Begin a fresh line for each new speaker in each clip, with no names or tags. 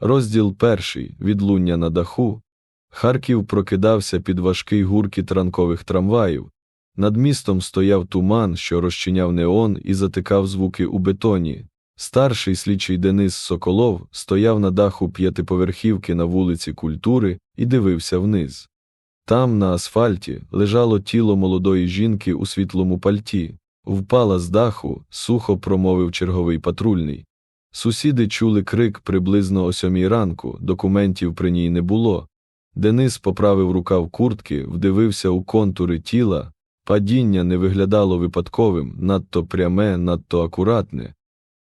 Розділ перший відлуння на даху. Харків прокидався під важкий гуркіт ранкових трамваїв. Над містом стояв туман, що розчиняв неон і затикав звуки у бетоні. Старший слідчий Денис Соколов стояв на даху п'ятиповерхівки на вулиці Культури і дивився вниз. Там, на асфальті, лежало тіло молодої жінки у світлому пальті. Впала з даху, сухо промовив черговий патрульний. Сусіди чули крик приблизно о сьомій ранку, документів при ній не було. Денис поправив рукав куртки, вдивився у контури тіла. Падіння не виглядало випадковим, надто пряме, надто акуратне.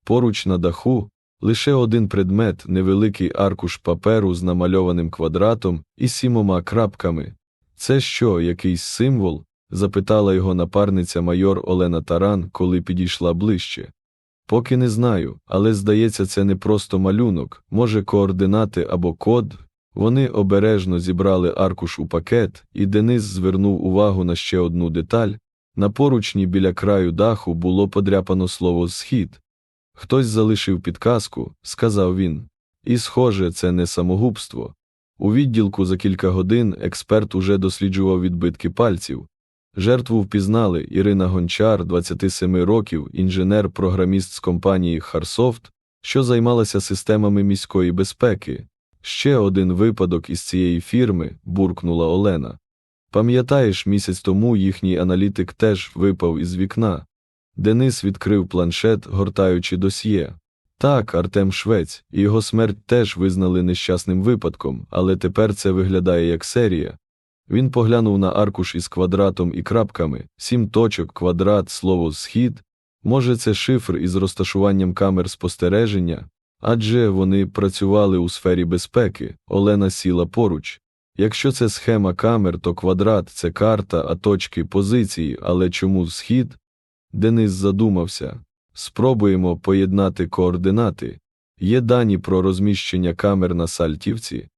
Поруч на даху лише один предмет, невеликий аркуш паперу з намальованим квадратом і сімома крапками. Це що, якийсь символ? запитала його напарниця майор Олена Таран, коли підійшла ближче. Поки не знаю, але здається, це не просто малюнок, може, координати або код. Вони обережно зібрали аркуш у пакет, і Денис звернув увагу на ще одну деталь. На поручні біля краю даху було подряпано слово схід. Хтось залишив підказку, сказав він. І, схоже, це не самогубство. У відділку за кілька годин експерт уже досліджував відбитки пальців. Жертву впізнали Ірина Гончар, 27 років, інженер-програміст з компанії Харсофт, що займалася системами міської безпеки. Ще один випадок із цієї фірми, буркнула Олена. Пам'ятаєш, місяць тому їхній аналітик теж випав із вікна. Денис відкрив планшет, гортаючи досьє. Так, Артем Швець, його смерть теж визнали нещасним випадком, але тепер це виглядає як серія. Він поглянув на аркуш із квадратом і крапками, сім точок, квадрат, слово схід. Може, це шифр із розташуванням камер спостереження, адже вони працювали у сфері безпеки. Олена сіла поруч. Якщо це схема камер, то квадрат це карта, а точки позиції, але чому схід? Денис задумався. Спробуємо поєднати координати. Є дані про розміщення камер на Сальтівці.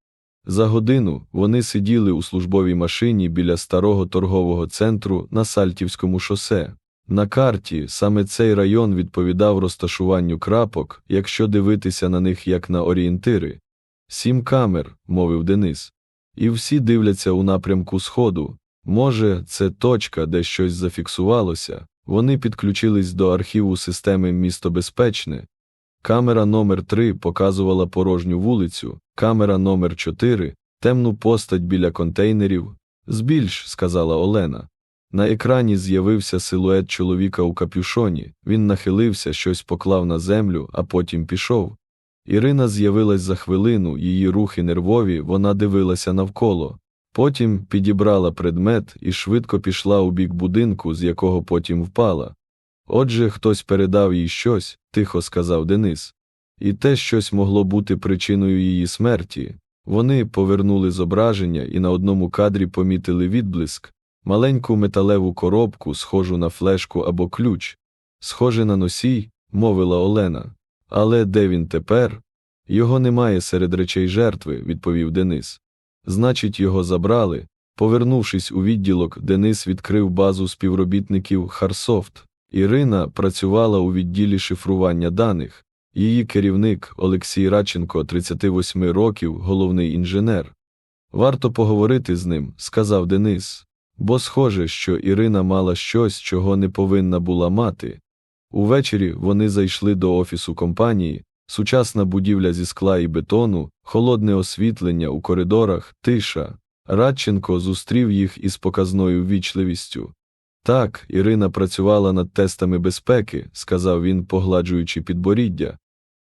За годину вони сиділи у службовій машині біля старого торгового центру на Сальтівському шосе. На карті саме цей район відповідав розташуванню крапок, якщо дивитися на них як на орієнтири. Сім камер, мовив Денис. І всі дивляться у напрямку сходу. Може, це точка, де щось зафіксувалося. Вони підключились до архіву системи Місто Безпечне. Камера номер 3 показувала порожню вулицю, камера номер 4 темну постать біля контейнерів. Збільш, сказала Олена. На екрані з'явився силует чоловіка у капюшоні. Він нахилився, щось поклав на землю, а потім пішов. Ірина з'явилась за хвилину, її рухи нервові, вона дивилася навколо. Потім підібрала предмет і швидко пішла у бік будинку, з якого потім впала. Отже, хтось передав їй щось, тихо сказав Денис. І те щось могло бути причиною її смерті. Вони повернули зображення і на одному кадрі помітили відблиск, маленьку металеву коробку, схожу на флешку або ключ. Схоже на носій, мовила Олена. Але де він тепер? Його немає серед речей жертви, відповів Денис. Значить, його забрали. Повернувшись у відділок, Денис відкрив базу співробітників Харсофт. Ірина працювала у відділі шифрування даних. Її керівник Олексій Радченко, 38 років, головний інженер. Варто поговорити з ним, сказав Денис, бо схоже, що Ірина мала щось, чого не повинна була мати. Увечері вони зайшли до офісу компанії, сучасна будівля зі скла і бетону, холодне освітлення у коридорах, тиша. Радченко зустрів їх із показною ввічливістю. Так, Ірина працювала над тестами безпеки, сказав він, погладжуючи підборіддя.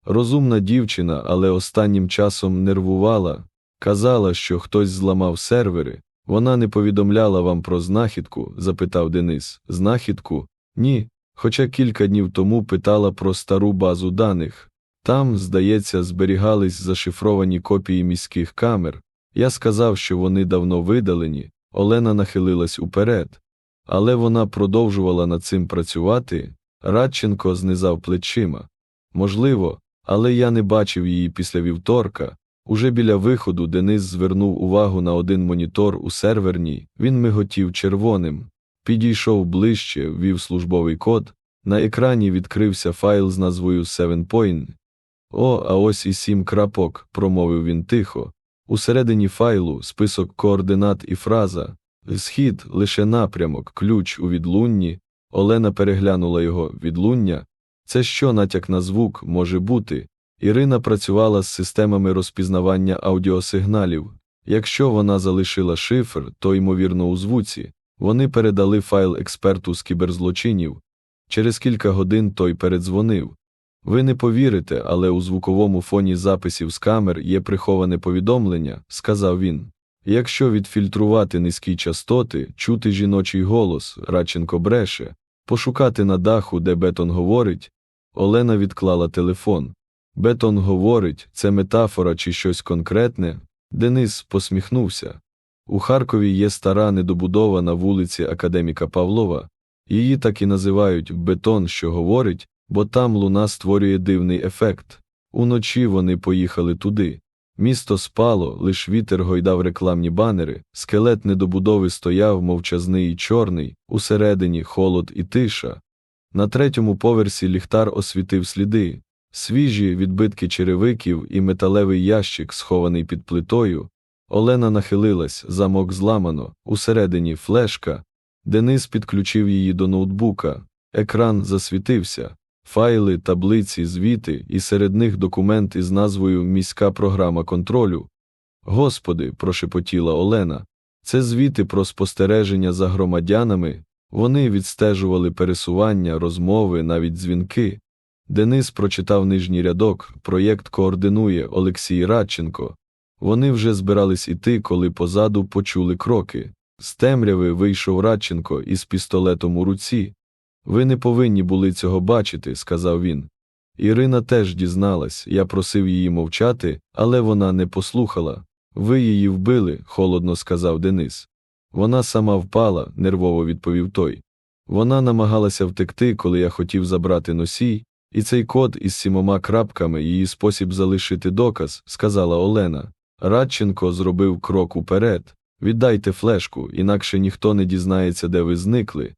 Розумна дівчина, але останнім часом нервувала, казала, що хтось зламав сервери. Вона не повідомляла вам про знахідку? запитав Денис. Знахідку? Ні. Хоча кілька днів тому питала про стару базу даних. Там, здається, зберігались зашифровані копії міських камер. Я сказав, що вони давно видалені. Олена нахилилась уперед. Але вона продовжувала над цим працювати. Радченко знизав плечима. Можливо, але я не бачив її після вівторка. Уже біля виходу Денис звернув увагу на один монітор у серверній, він миготів червоним. Підійшов ближче, ввів службовий код. На екрані відкрився файл з назвою SevenPoint. О, а ось і сім крапок, промовив він тихо. Усередині файлу список координат і фраза. Схід лише напрямок, ключ у відлунні. Олена переглянула його відлуння. Це що натяк на звук може бути? Ірина працювала з системами розпізнавання аудіосигналів. Якщо вона залишила шифр, то, ймовірно, у звуці. Вони передали файл експерту з кіберзлочинів. Через кілька годин той передзвонив. Ви не повірите, але у звуковому фоні записів з камер є приховане повідомлення, сказав він. Якщо відфільтрувати низькі частоти, чути жіночий голос, Радченко бреше, пошукати на даху, де Бетон говорить. Олена відклала телефон. Бетон говорить, це метафора чи щось конкретне. Денис посміхнувся. У Харкові є стара недобудова на вулиці Академіка Павлова. Її так і називають бетон, що говорить, бо там луна створює дивний ефект. Уночі вони поїхали туди. Місто спало, лиш вітер гойдав рекламні банери, скелет недобудови стояв мовчазний і чорний, усередині холод і тиша. На третьому поверсі ліхтар освітив сліди, свіжі відбитки черевиків і металевий ящик, схований під плитою. Олена нахилилась, замок зламано, усередині флешка. Денис підключив її до ноутбука. Екран засвітився. Файли, таблиці, звіти, і серед них документ із назвою Міська програма контролю. Господи, прошепотіла Олена. Це звіти про спостереження за громадянами. Вони відстежували пересування, розмови, навіть дзвінки. Денис прочитав нижній рядок. Проєкт координує Олексій Радченко. Вони вже збирались іти, коли позаду почули кроки. З темряви вийшов Радченко із пістолетом у руці. Ви не повинні були цього бачити, сказав він. Ірина теж дізналась, я просив її мовчати, але вона не послухала. Ви її вбили, холодно сказав Денис. Вона сама впала, нервово відповів той. Вона намагалася втекти, коли я хотів забрати носій, і цей код із сімома крапками її спосіб залишити доказ, сказала Олена. Радченко зробив крок уперед. Віддайте флешку, інакше ніхто не дізнається, де ви зникли.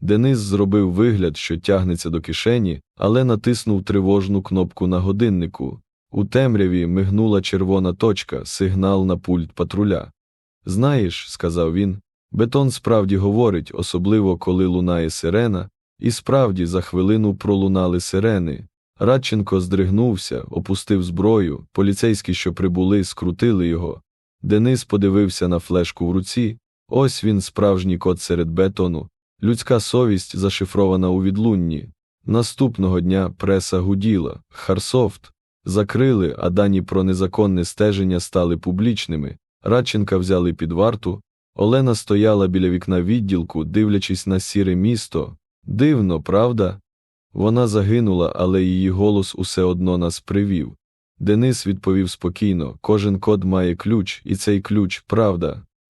Денис зробив вигляд, що тягнеться до кишені, але натиснув тривожну кнопку на годиннику. У темряві мигнула червона точка, сигнал на пульт патруля. Знаєш, сказав він, бетон справді говорить, особливо коли лунає сирена, і справді за хвилину пролунали сирени. Радченко здригнувся, опустив зброю, поліцейські, що прибули, скрутили його. Денис подивився на флешку в руці. Ось він, справжній код серед бетону. Людська совість зашифрована у відлунні. Наступного дня преса гуділа, Харсофт закрили, а дані про незаконне стеження стали публічними. Радченка взяли під варту. Олена стояла біля вікна відділку, дивлячись на сіре місто. Дивно, правда? Вона загинула, але її голос усе одно нас привів. Денис відповів спокійно: кожен код має ключ, і цей ключ правда.